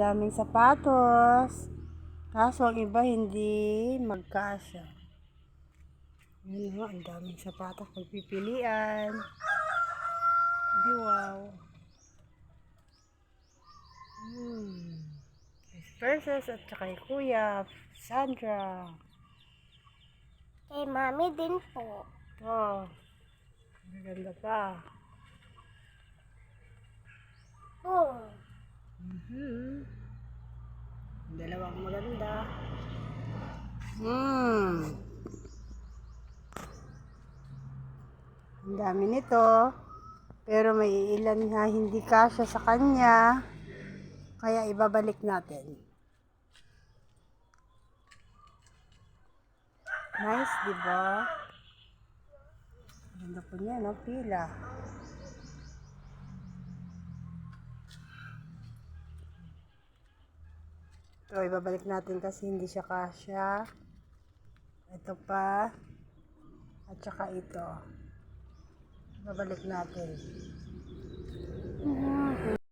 daming sapatos. Kaso ang iba hindi magkasya. Yun nga, ang daming sapatos pagpipilian. Di wow. Hmm. Versus at saka kay Kuya Sandra. Kay mami din po. Oh, maganda pa. Hmm. Dalawang maganda. Hmm. Ang dami nito. Pero may ilan na hindi kasya sa kanya. Kaya ibabalik natin. Nice, di ba? Ganda po niya, no? Pila. Ito, ibabalik natin kasi hindi siya kasya. Ito pa. At saka ito. Ibabalik natin.